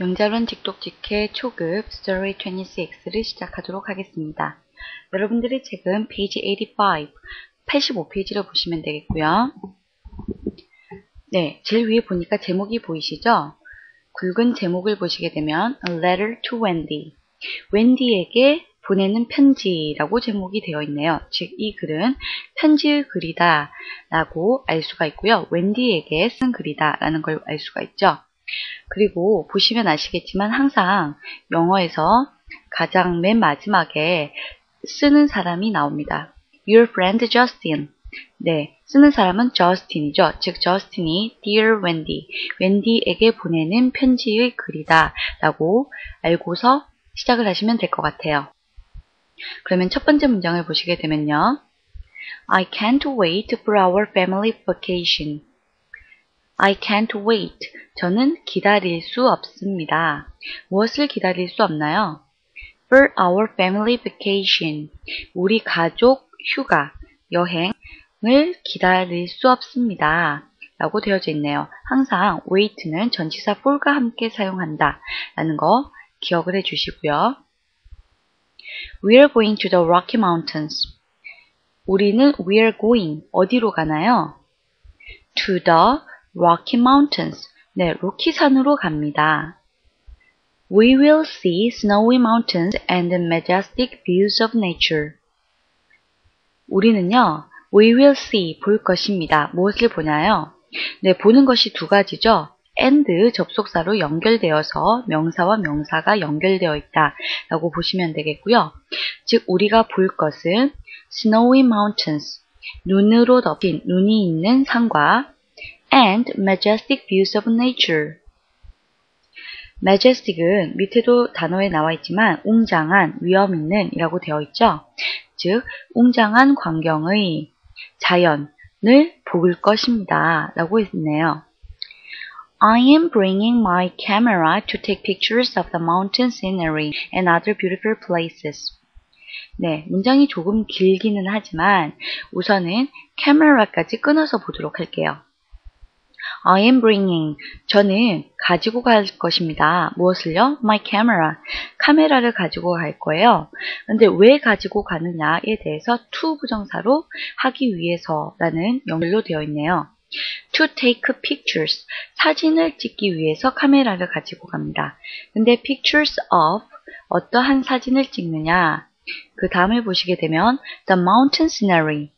영자론 직독직해 초급 Story 26를 시작하도록 하겠습니다. 여러분들의 책은 페이지 85, 85페이지를 보시면 되겠고요. 네, 제일 위에 보니까 제목이 보이시죠? 굵은 제목을 보시게 되면 A Letter to Wendy, 웬디에게 보내는 편지라고 제목이 되어 있네요. 즉, 이 글은 편지의 글이다 라고 알 수가 있고요. 웬디에게 쓴 글이다 라는 걸 알 수가 있죠. 그리고 보시면 아시겠지만 항상 영어에서 가장 맨 마지막에 쓰는 사람이 나옵니다. Your friend Justin. 네, 쓰는 사람은 저스틴이죠. 즉, 저스틴이 Dear Wendy, 웬디에게 보내는 편지의 글이다 라고 알고서 시작을 하시면 될 것 같아요. 그러면 첫 번째 문장을 보시게 되면요. I can't wait for our family vacation. I can't wait. 저는 기다릴 수 없습니다. 무엇을 기다릴 수 없나요? For our family vacation. 우리 가족 휴가, 여행을 기다릴 수 없습니다. 라고 되어져 있네요. 항상 wait는 전치사 for과 함께 사용한다. 라는 거 기억을 해 주시고요. We're going to the Rocky Mountains. 우리는 we're going. 어디로 가나요? To the Rocky Mountains. 네, 로키산으로 갑니다. We will see snowy mountains and majestic views of nature. 우리는요, we will see, 볼 것입니다. 무엇을 보냐요? 네, 보는 것이 두 가지죠. and 접속사로 연결되어서 명사와 명사가 연결되어 있다 라고 보시면 되겠고요. 즉 우리가 볼 것은 snowy mountains, 눈으로 덮인 눈이 있는 산과 and majestic views of nature. majestic은 밑에도 단어에 나와 있지만 웅장한, 위험 있는 이라고 되어 있죠. 즉 웅장한 광경의 자연을 볼 것입니다 라고 했네요. I am bringing my camera to take pictures of the mountain scenery and other beautiful places. 네, 문장이 조금 길기는 하지만 우선은 카메라까지 끊어서 보도록 할게요. I am bringing. 저는 가지고 갈 것입니다. 무엇을요? My camera. 카메라를 가지고 갈 거예요. 근데 왜 가지고 가느냐에 대해서 to 부정사로 하기 위해서라는 연결로 되어 있네요. To take pictures. 사진을 찍기 위해서 카메라를 가지고 갑니다. 근데 pictures of 어떠한 사진을 찍느냐. 그 다음에 보시게 되면 the mountain scenery.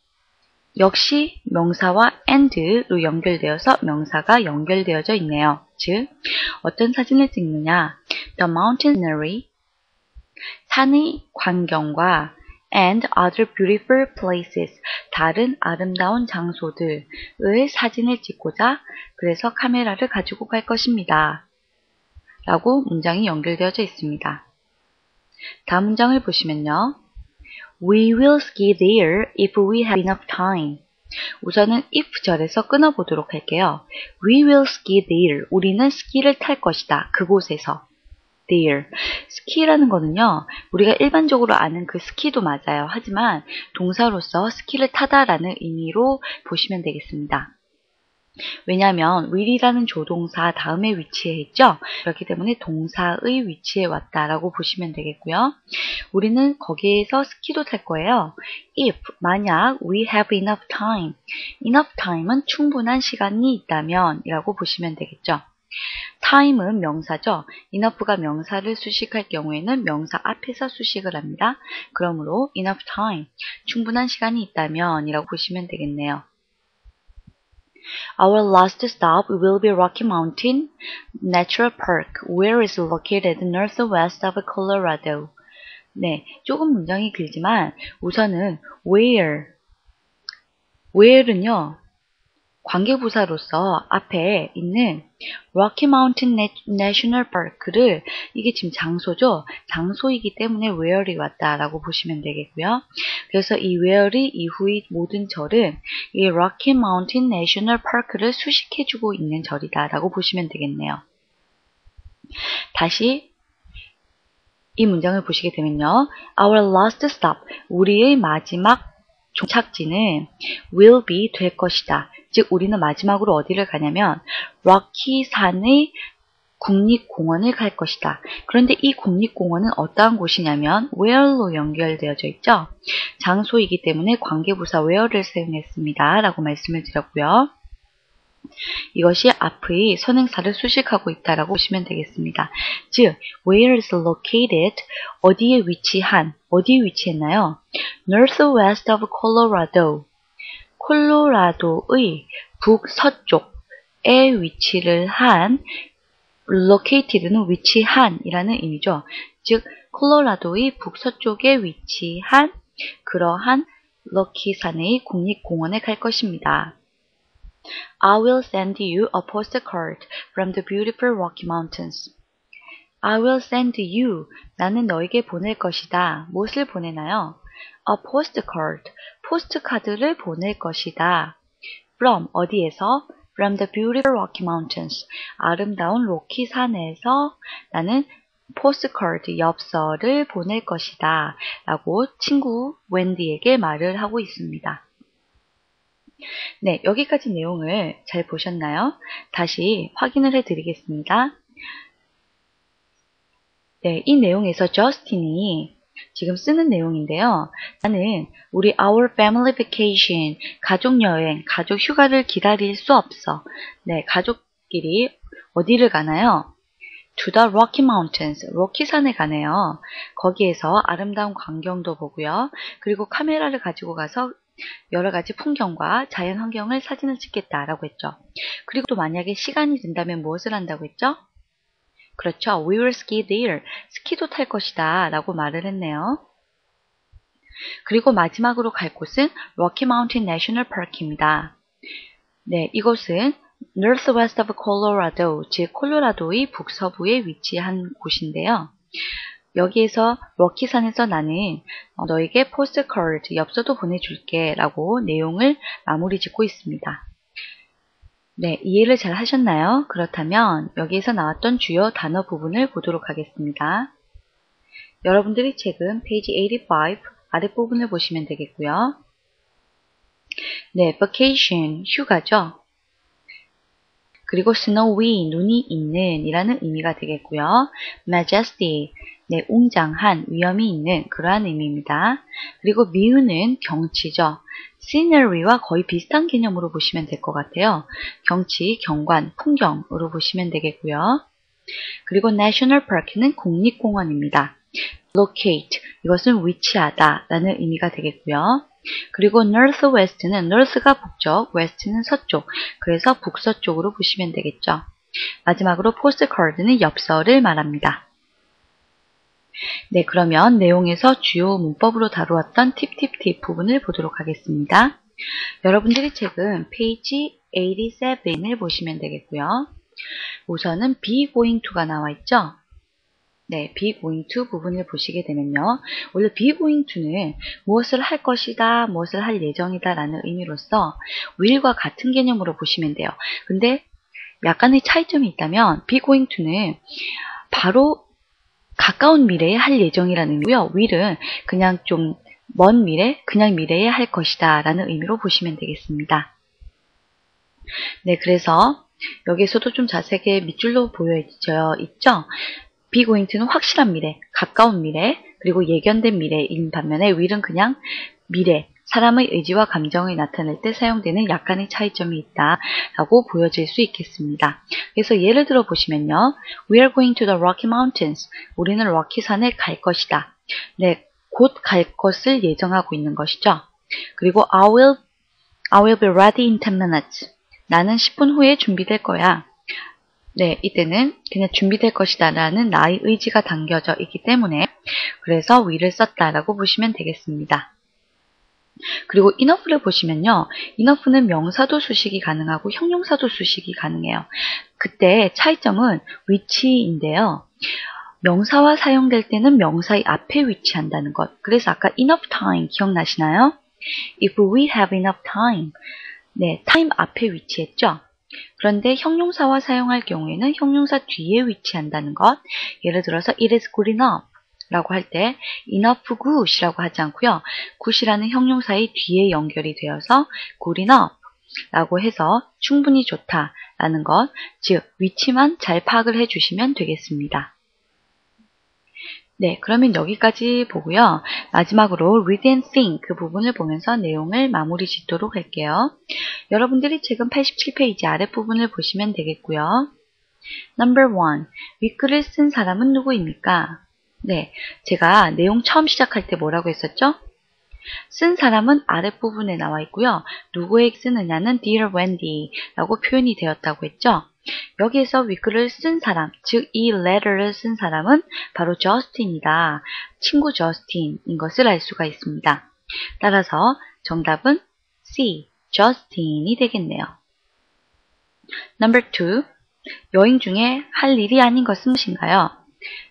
역시 명사와 and로 연결되어서 명사가 연결되어져 있네요. 즉, 어떤 사진을 찍느냐. The mountain scenery. 산의 광경과 and other beautiful places. 다른 아름다운 장소들의 사진을 찍고자 그래서 카메라를 가지고 갈 것입니다. 라고 문장이 연결되어져 있습니다. 다음 문장을 보시면요. We will ski there if we have enough time. 우선은 if 절에서 끊어보도록 할게요. We will ski there. 우리는 스키를 탈 것이다. 그곳에서. there. 스키라는 거는요, 우리가 일반적으로 아는 그 스키도 맞아요. 하지만 동사로서 스키를 타다라는 의미로 보시면 되겠습니다. 왜냐하면 will이라는 조동사 다음에 위치해 있죠. 그렇기 때문에 동사의 위치에 왔다라고 보시면 되겠고요. 우리는 거기에서 스키도 탈 거예요. if 만약 we have enough time. enough time은 충분한 시간이 있다면 이라고 보시면 되겠죠. time은 명사죠. enough가 명사를 수식할 경우에는 명사 앞에서 수식을 합니다. 그러므로 enough time, 충분한 시간이 있다면 이라고 보시면 되겠네요. Our last stop will be Rocky Mountain Natural Park, where is located northwest of Colorado. 네, 조금 문장이 길지만 우선은 where, where은요, 관계부사로서 앞에 있는 Rocky Mountain National Park를 이게 지금 장소죠. 장소이기 때문에 where이 왔다라고 보시면 되겠고요. 그래서 이 where이 이후의 모든 절은 이 Rocky Mountain National Park를 수식해주고 있는 절이다라고 보시면 되겠네요. 다시 이 문장을 보시게 되면요. Our last stop, 우리의 마지막 종착지는 will be 될 것이다. 즉 우리는 마지막으로 어디를 가냐면 럭키 산의 국립공원을 갈 것이다. 그런데 이 국립공원은 어떠한 곳이냐면 where로 연결되어져 있죠. 장소이기 때문에 관계부사 where를 사용했습니다. 라고 말씀을 드렸고요. 이것이 앞의 선행사를 수식하고 있다라고 보시면 되겠습니다. 즉, where is located, 어디에 위치한, 어디에 위치했나요? northwest of Colorado, 콜로라도의 북서쪽에 위치를 한 located는 위치한이라는 의미죠. 즉, 콜로라도의 북서쪽에 위치한 그러한 럭키산의 국립공원에 갈 것입니다. I will send you a postcard from the beautiful Rocky Mountains. I will send you. 나는 너에게 보낼 것이다. 무엇을 보내나요? A postcard. 포스트카드를 보낼 것이다. From 어디에서? From the beautiful Rocky Mountains. 아름다운 로키 산에서 나는 포스트카드 엽서를 보낼 것이다. 라고 친구 웬디에게 말을 하고 있습니다. 네, 여기까지 내용을 잘 보셨나요? 다시 확인을 해드리겠습니다. 네, 이 내용에서 저스틴이 지금 쓰는 내용인데요. 나는 우리 our family vacation, 가족 여행, 가족 휴가를 기다릴 수 없어. 네, 가족끼리 어디를 가나요? To the Rocky Mountains, 로키산에 가네요. 거기에서 아름다운 광경도 보고요. 그리고 카메라를 가지고 가서 여러 가지 풍경과 자연 환경을 사진을 찍겠다라고 했죠. 그리고 또 만약에 시간이 된다면 무엇을 한다고 했죠? 그렇죠. We will ski there. 스키도 탈 것이다 라고 말을 했네요. 그리고 마지막으로 갈 곳은 Rocky Mountain National Park입니다. 네, 이곳은 Northwest of Colorado, 즉 콜로라도의 북서부에 위치한 곳인데요. 여기에서 럭키산에서 나는 어, 너에게 포스트카드 엽서도 보내줄게 라고 내용을 마무리 짓고 있습니다. 네, 이해를 잘 하셨나요? 그렇다면 여기에서 나왔던 주요 단어 부분을 보도록 하겠습니다. 여러분들이 책은 페이지 85 아랫부분을 보시면 되겠고요. 네, vacation, 휴가죠. 그리고 snowy, 눈이 있는 이라는 의미가 되겠고요. majesty, 네, 웅장한, 위험이 있는 그러한 의미입니다. 그리고 미우는 경치죠. scenery와 거의 비슷한 개념으로 보시면 될 것 같아요. 경치, 경관, 풍경으로 보시면 되겠고요. 그리고 national park는 국립공원입니다. locate, 이것은 위치하다 라는 의미가 되겠고요. 그리고 northwest는 north가 북쪽, west는 서쪽, 그래서 북서쪽으로 보시면 되겠죠. 마지막으로 postcard는 엽서를 말합니다. 네, 그러면 내용에서 주요 문법으로 다루었던 팁팁팁 부분을 보도록 하겠습니다. 여러분들이 책은 페이지 87을 보시면 되겠고요. 우선은 be going to가 나와 있죠? 네, be going to 부분을 보시게 되면요. 원래 be going to는 무엇을 할 것이다, 무엇을 할 예정이다 라는 의미로서 will과 같은 개념으로 보시면 돼요. 근데 약간의 차이점이 있다면 be going to는 바로 가까운 미래에 할 예정이라는 의미고요. will은 그냥 좀 먼 미래, 그냥 미래에 할 것이다 라는 의미로 보시면 되겠습니다. 네, 그래서 여기에서도 좀 자세하게 밑줄로 보여져 있죠. 비고인트는 확실한 미래, 가까운 미래, 그리고 예견된 미래인 반면에 will은 그냥 미래, 사람의 의지와 감정을 나타낼 때 사용되는 약간의 차이점이 있다라고 보여질 수 있겠습니다. 그래서 예를 들어 보시면요. We are going to the Rocky Mountains. 우리는 럭키산에 갈 것이다. 네, 곧 갈 것을 예정하고 있는 것이죠. 그리고 I will, I will be ready in 10 minutes. 나는 10분 후에 준비될 거야. 네, 이때는 그냥 준비될 것이다 라는 나의 의지가 담겨져 있기 때문에 그래서 will을 썼다라고 보시면 되겠습니다. 그리고 enough를 보시면요. enough는 명사도 수식이 가능하고 형용사도 수식이 가능해요. 그때 차이점은 위치인데요. 명사와 사용될 때는 명사의 앞에 위치한다는 것. 그래서 아까 enough time 기억나시나요? If we have enough time. 네, time 앞에 위치했죠. 그런데 형용사와 사용할 경우에는 형용사 뒤에 위치한다는 것. 예를 들어서 it is good enough. 라고 할 때 enough good이라고 하지 않고요. good이라는 형용사의 뒤에 연결이 되어서 good enough 라고 해서 충분히 좋다 라는 것, 즉 위치만 잘 파악을 해주시면 되겠습니다. 네, 그러면 여기까지 보고요. 마지막으로 read and think 그 부분을 보면서 내용을 마무리 짓도록 할게요. 여러분들이 지금 87페이지 아랫부분을 보시면 되겠고요. Number one, 위크를 쓴 사람은 누구입니까? 네, 제가 내용 처음 시작할 때 뭐라고 했었죠? 쓴 사람은 아랫부분에 나와 있고요. 누구에게 쓰느냐는 Dear Wendy 라고 표현이 되었다고 했죠. 여기에서 위크를 쓴 사람, 즉 이 letter를 쓴 사람은 바로 저스틴이다. 친구 저스틴인 것을 알 수가 있습니다. 따라서 정답은 C, 저스틴이 되겠네요. Number 2. 여행 중에 할 일이 아닌 것은 무엇인가요?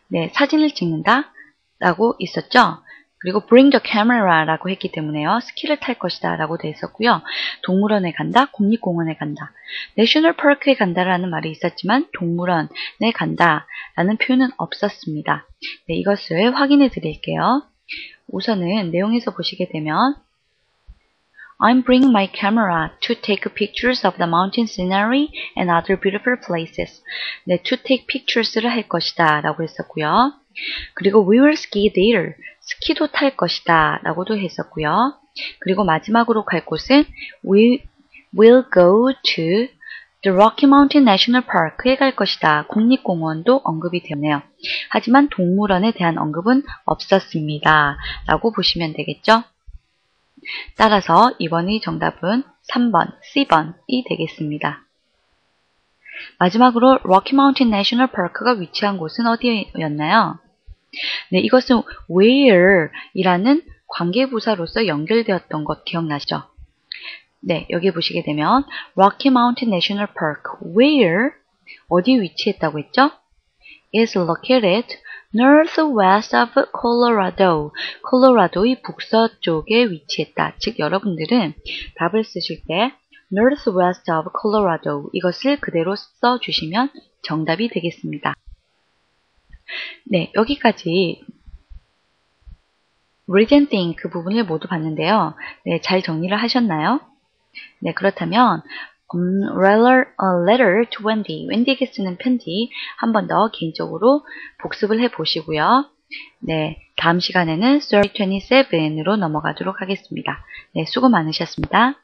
네, 사진을 찍는다 라고 있었죠? 그리고 bring the camera 라고 했기 때문에요. 스키를 탈 것이다 라고 되어 있었고요. 동물원에 간다, 국립공원에 간다. 내셔널 파크에 간다라는 말이 있었지만 동물원에 간다 라는 표현은 없었습니다. 네, 이것을 확인해 드릴게요. 우선은 내용에서 보시게 되면 I'm bringing my camera to take pictures of the mountain scenery and other beautiful places. 네, to take pictures를 할 것이다 라고 했었고요. 그리고 we will ski there. 스키도 탈 것이다 라고도 했었고요. 그리고 마지막으로 갈 곳은 we will go to the Rocky Mountain National Park에 갈 것이다. 국립공원도 언급이 되네요. 하지만 동물원에 대한 언급은 없었습니다. 라고 보시면 되겠죠? 따라서 이번이 정답은 3번, C번이 되겠습니다. 마지막으로 Rocky Mountain National Park가 위치한 곳은 어디였나요? 네, 이것은 where 이라는 관계부사로서 연결되었던 것 기억나시죠? 네, 여기 보시게 되면 Rocky Mountain National Park where 어디 위치했다고 했죠? is located northwest of Colorado. 콜로라도의 북서쪽에 위치했다. 즉 여러분들은 답을 쓰실 때 northwest of Colorado 이것을 그대로 써주시면 정답이 되겠습니다. 네, 여기까지 read and think 그 부분을 모두 봤는데요. 네, 잘 정리를 하셨나요? 네, 그렇다면 um, letter to Wendy, 웬디에게 쓰는 편지 한 번 더 개인적으로 복습을 해 보시고요. 네, 다음 시간에는 story 27으로 넘어가도록 하겠습니다. 네, 수고 많으셨습니다.